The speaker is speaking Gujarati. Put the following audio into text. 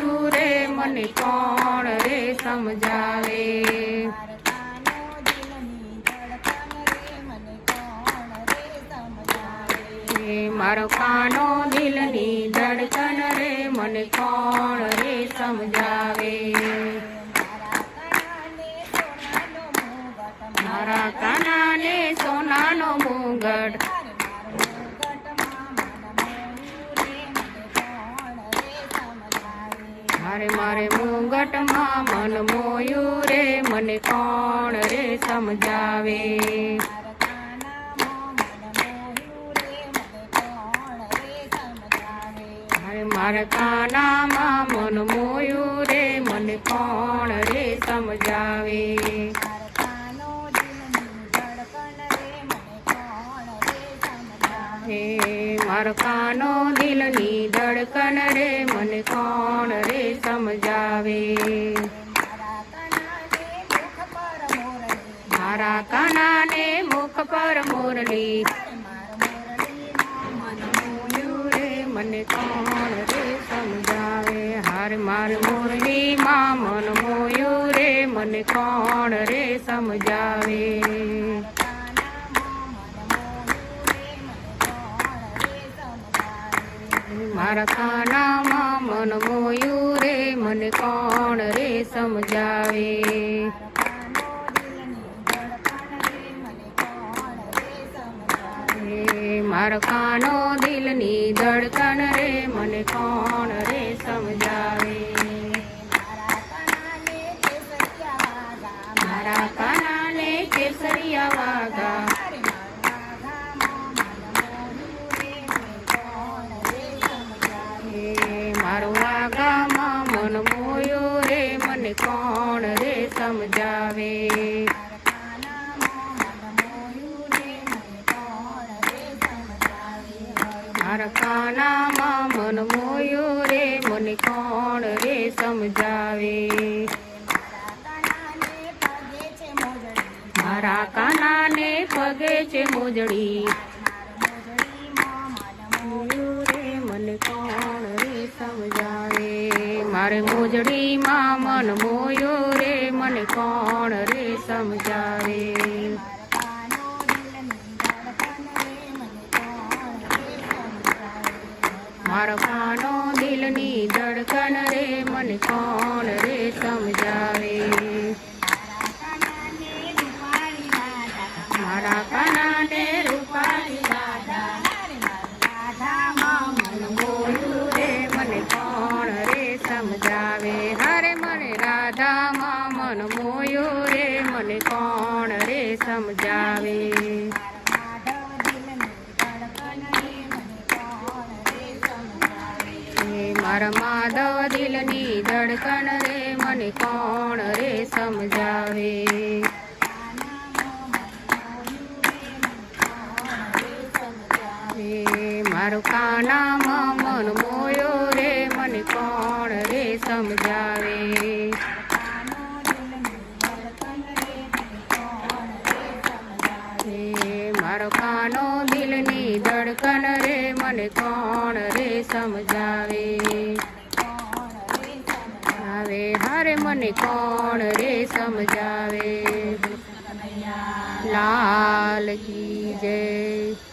મને કોણ રે સમજાવે? મારો કાનો દિલની ધડકન રે, મને કોણ રે સમજાવે? મારા કાનાને સોનાનો મુગટ મારે મારે મુગટમાં મન મોયું રે, મને કોણ રે સમજાવે? મારે કાનામાં મન મોયું રે, મને કોણ રે સમજાવે? હે મારો કાનો દિલની ધડકન રે, મને કોણ રે સમજાવે? મારા કાનાને મુખ પર મોરલી. મને કોણ રે સમજાવે? હાર માર મોરલી માં મન મોયું રે, મને કોણ રે સમજાવે? મારા કાનામાં મન મોયું રે, મને કોણ રે સમજાવે? મારા કાનો દિલની ધડકન રે, મને કોણ રે સમજાવે? મારા કાનાને કેસરિયા વાગા મારો વાગામાં મન મોયો રે મને કોણ રે સમજાવે? મારા કાનામાં મન મોયો રે મને કોણ રે સમજાવે? મારા કાનાને પગે છે મોજડી. મને કોણ સમજાવે મારે મોજડીમાં મન મોયો રે, મને કોણ રે સમજાવે? મારા કાનો દિલની ધડકન રે, મને કોણ રે સમજાવે? મારા કાનાને સમજાવે હરે મને રાધામાં મન મોયો રે, મને કોણ રે સમજાવે? મારા માધવ દિલની ધડકન રે, મને કોણ રે સમજાવે? મારું કાના કાનામાં મન મોયો મને કોણ રે સમજાવે? મારો કાનો દિલની ધડકન રે, મને કોણ રે સમજાવે? આવે હારે મને કોણ રે સમજાવે? લાલ કી જય.